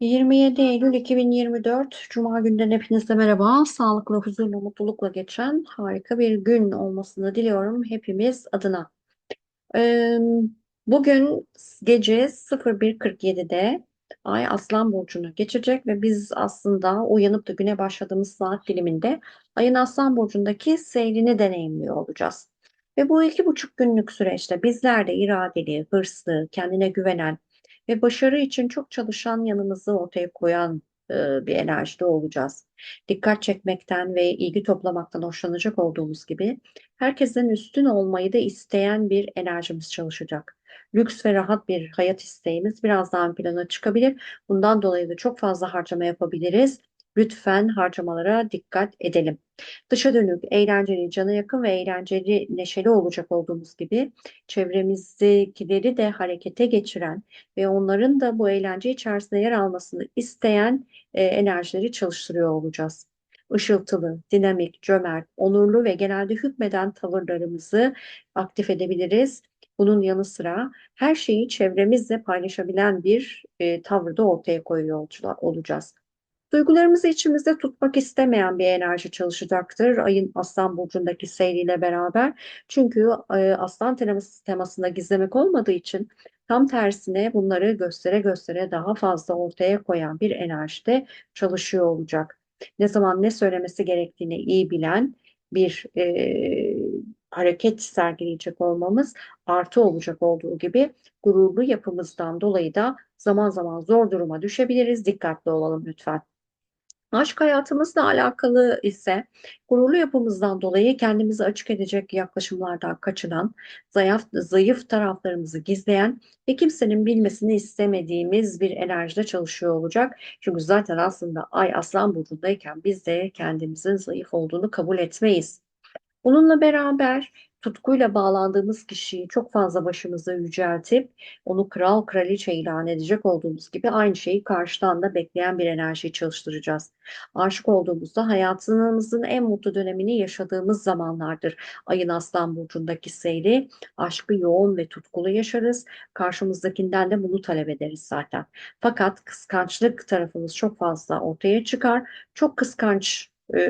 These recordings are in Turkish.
27 Eylül 2024 Cuma günden hepinize merhaba. Sağlıklı, huzurlu, mutlulukla geçen harika bir gün olmasını diliyorum hepimiz adına. Bugün gece 01.47'de Ay Aslan Burcu'nu geçecek ve biz aslında uyanıp da güne başladığımız saat diliminde Ay'ın Aslan Burcu'ndaki seyrini deneyimliyor olacağız. Ve bu iki buçuk günlük süreçte bizler de iradeli, hırslı, kendine güvenen ve başarı için çok çalışan yanımızı ortaya koyan e, bir enerjide olacağız. Dikkat çekmekten ve ilgi toplamaktan hoşlanacak olduğumuz gibi herkesten üstün olmayı da isteyen bir enerjimiz çalışacak. Lüks ve rahat bir hayat isteğimiz biraz daha plana çıkabilir. Bundan dolayı da çok fazla harcama yapabiliriz. Lütfen harcamalara dikkat edelim. Dışa dönük, eğlenceli, cana yakın ve eğlenceli, neşeli olacak olduğumuz gibi çevremizdekileri de harekete geçiren ve onların da bu eğlence içerisinde yer almasını isteyen e, enerjileri çalıştırıyor olacağız. Işıltılı, dinamik, cömert, onurlu ve genelde hükmeden tavırlarımızı aktif edebiliriz. Bunun yanı sıra her şeyi çevremizle paylaşabilen bir e, tavrı da ortaya koyuyor olacağız. Duygularımızı içimizde tutmak istemeyen bir enerji çalışacaktır ayın Aslan Burcu'ndaki seyriyle beraber. Çünkü e, Aslan teması, temasında gizlemek olmadığı için tam tersine bunları göstere göstere daha fazla ortaya koyan bir enerjide çalışıyor olacak. Ne zaman ne söylemesi gerektiğini iyi bilen bir e, hareket sergileyecek olmamız artı olacak olduğu gibi gururlu yapımızdan dolayı da zaman zaman zor duruma düşebiliriz. Dikkatli olalım lütfen. Aşk hayatımızla alakalı ise gururlu yapımızdan dolayı kendimizi açık edecek yaklaşımlardan kaçınan, zayıf, zayıf taraflarımızı gizleyen ve kimsenin bilmesini istemediğimiz bir enerjide çalışıyor olacak. Çünkü zaten aslında Ay Aslan Burcu'ndayken biz de kendimizin zayıf olduğunu kabul etmeyiz. Bununla beraber tutkuyla bağlandığımız kişiyi çok fazla başımıza yüceltip onu kral kraliçe ilan edecek olduğumuz gibi aynı şeyi karşıdan da bekleyen bir enerjiyi çalıştıracağız. Aşık olduğumuzda hayatımızın en mutlu dönemini yaşadığımız zamanlardır. Ayın Aslan Burcu'ndaki seyri aşkı yoğun ve tutkulu yaşarız. Karşımızdakinden de bunu talep ederiz zaten. Fakat kıskançlık tarafımız çok fazla ortaya çıkar. Çok kıskanç e,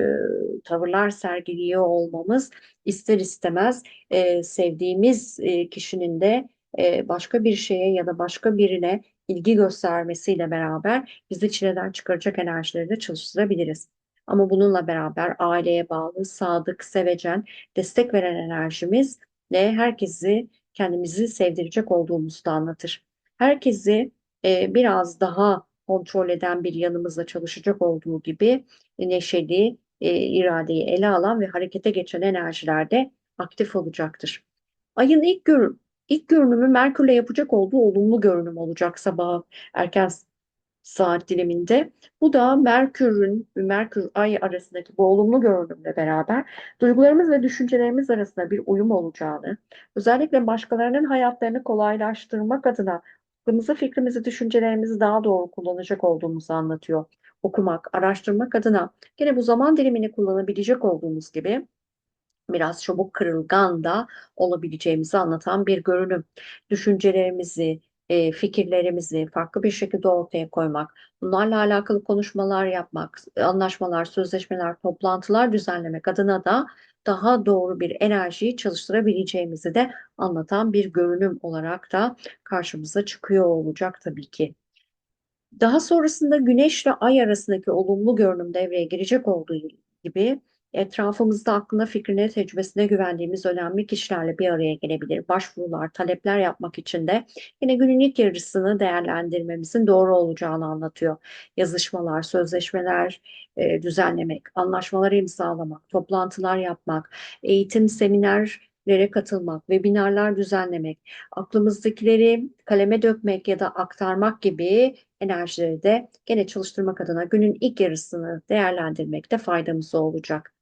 tavırlar sergiliyor olmamız ister istemez e, sevdiğimiz e, kişinin de e, başka bir şeye ya da başka birine ilgi göstermesiyle beraber bizi çileden çıkaracak enerjileri de çalıştırabiliriz. Ama bununla beraber aileye bağlı, sadık, sevecen, destek veren enerjimiz de herkesi kendimizi sevdirecek olduğumuzu da anlatır. Herkesi e, biraz daha kontrol eden bir yanımızla çalışacak olduğu gibi neşeli, e, iradeyi ele alan ve harekete geçen enerjilerde aktif olacaktır. Ayın ilk gör ilk görünümü Merkür'le yapacak olduğu olumlu görünüm olacak sabah erken saat diliminde. Bu da Merkür'ün Merkür Ay arasındaki bu olumlu görünümle beraber duygularımız ve düşüncelerimiz arasında bir uyum olacağını, özellikle başkalarının hayatlarını kolaylaştırmak adına aklımızı, fikrimizi, düşüncelerimizi daha doğru kullanacak olduğumuzu anlatıyor. Okumak, araştırmak adına gene bu zaman dilimini kullanabilecek olduğumuz gibi biraz çabuk kırılgan da olabileceğimizi anlatan bir görünüm. Düşüncelerimizi, e, fikirlerimizi farklı bir şekilde ortaya koymak, bunlarla alakalı konuşmalar yapmak, anlaşmalar, sözleşmeler, toplantılar düzenlemek adına da daha doğru bir enerjiyi çalıştırabileceğimizi de anlatan bir görünüm olarak da karşımıza çıkıyor olacak tabii ki. Daha sonrasında Güneş ve Ay arasındaki olumlu görünüm devreye girecek olduğu gibi etrafımızda aklına, fikrine, tecrübesine güvendiğimiz önemli kişilerle bir araya gelebilir. Başvurular, talepler yapmak için de yine günün ilk yarısını değerlendirmemizin doğru olacağını anlatıyor. Yazışmalar, sözleşmeler e, düzenlemek, anlaşmaları imzalamak, toplantılar yapmak, eğitim, seminerlere katılmak, webinarlar düzenlemek, aklımızdakileri kaleme dökmek ya da aktarmak gibi enerjileri de gene çalıştırmak adına günün ilk yarısını değerlendirmekte faydamız olacak.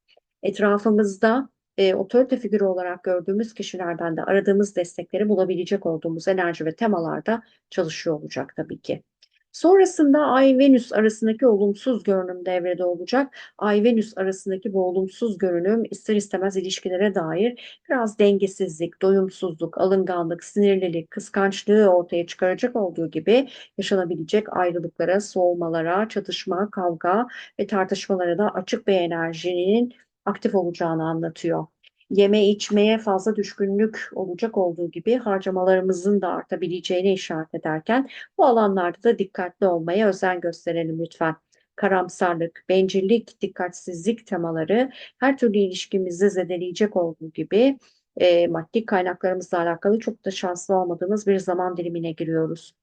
Etrafımızda e, otorite figürü olarak gördüğümüz kişilerden de aradığımız destekleri bulabilecek olduğumuz enerji ve temalarda çalışıyor olacak tabii ki. Sonrasında Ay-Venüs arasındaki olumsuz görünüm devrede olacak. Ay-Venüs arasındaki bu olumsuz görünüm ister istemez ilişkilere dair biraz dengesizlik, doyumsuzluk, alınganlık, sinirlilik, kıskançlığı ortaya çıkaracak olduğu gibi yaşanabilecek ayrılıklara, soğumalara, çatışma, kavga ve tartışmalara da açık bir enerjinin aktif olacağını anlatıyor yeme içmeye fazla düşkünlük olacak olduğu gibi harcamalarımızın da artabileceğine işaret ederken bu alanlarda da dikkatli olmaya özen gösterelim lütfen. Karamsarlık, bencillik, dikkatsizlik temaları her türlü ilişkimizi zedeleyecek olduğu gibi e, maddi kaynaklarımızla alakalı çok da şanslı olmadığımız bir zaman dilimine giriyoruz.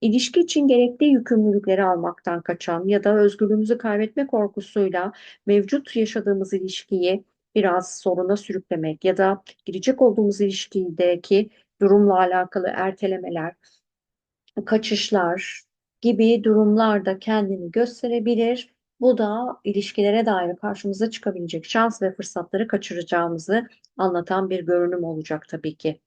İlişki için gerekli yükümlülükleri almaktan kaçan ya da özgürlüğümüzü kaybetme korkusuyla mevcut yaşadığımız ilişkiyi biraz soruna sürüklemek ya da girecek olduğumuz ilişkideki durumla alakalı ertelemeler, kaçışlar gibi durumlarda kendini gösterebilir. Bu da ilişkilere dair karşımıza çıkabilecek şans ve fırsatları kaçıracağımızı anlatan bir görünüm olacak tabii ki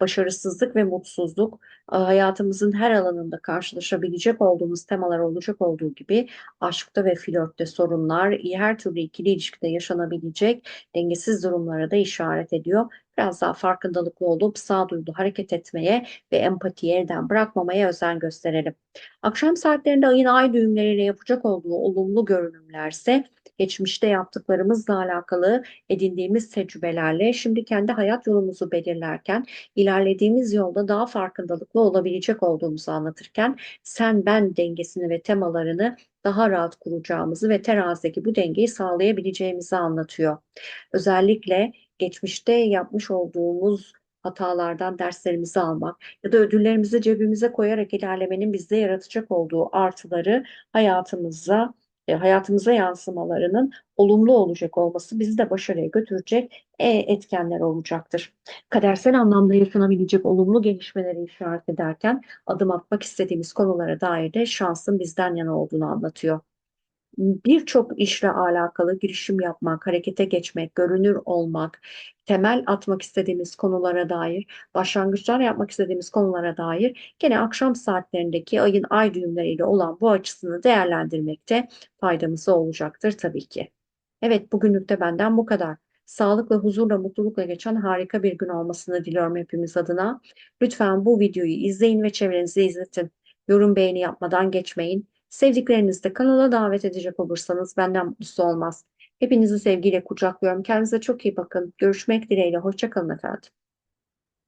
başarısızlık ve mutsuzluk e, hayatımızın her alanında karşılaşabilecek olduğumuz temalar olacak olduğu gibi aşkta ve flörtte sorunlar, her türlü ikili ilişkide yaşanabilecek dengesiz durumlara da işaret ediyor. Biraz daha farkındalıklı olup sağduyulu hareket etmeye ve empatiyi elden bırakmamaya özen gösterelim. Akşam saatlerinde ayın ay düğümleriyle yapacak olduğu olumlu görünümlerse geçmişte yaptıklarımızla alakalı edindiğimiz tecrübelerle şimdi kendi hayat yolumuzu belirlerken ilerlediğimiz yolda daha farkındalıklı olabilecek olduğumuzu anlatırken sen ben dengesini ve temalarını daha rahat kuracağımızı ve terazideki bu dengeyi sağlayabileceğimizi anlatıyor. Özellikle geçmişte yapmış olduğumuz hatalardan derslerimizi almak ya da ödüllerimizi cebimize koyarak ilerlemenin bizde yaratacak olduğu artıları hayatımıza e, hayatımıza yansımalarının olumlu olacak olması bizi de başarıya götürecek e, etkenler olacaktır. Kadersel anlamda yaşanabilecek olumlu gelişmeleri işaret ederken adım atmak istediğimiz konulara dair de şansın bizden yana olduğunu anlatıyor birçok işle alakalı girişim yapmak, harekete geçmek, görünür olmak, temel atmak istediğimiz konulara dair, başlangıçlar yapmak istediğimiz konulara dair gene akşam saatlerindeki ayın ay düğümleriyle olan bu açısını değerlendirmekte faydamız olacaktır tabii ki. Evet bugünlük de benden bu kadar. Sağlıkla, huzurla, mutlulukla geçen harika bir gün olmasını diliyorum hepimiz adına. Lütfen bu videoyu izleyin ve çevrenize izletin. Yorum beğeni yapmadan geçmeyin. Sevdiklerinizi de kanala davet edecek olursanız benden mutlusu olmaz. Hepinizi sevgiyle kucaklıyorum. Kendinize çok iyi bakın. Görüşmek dileğiyle. Hoşçakalın efendim.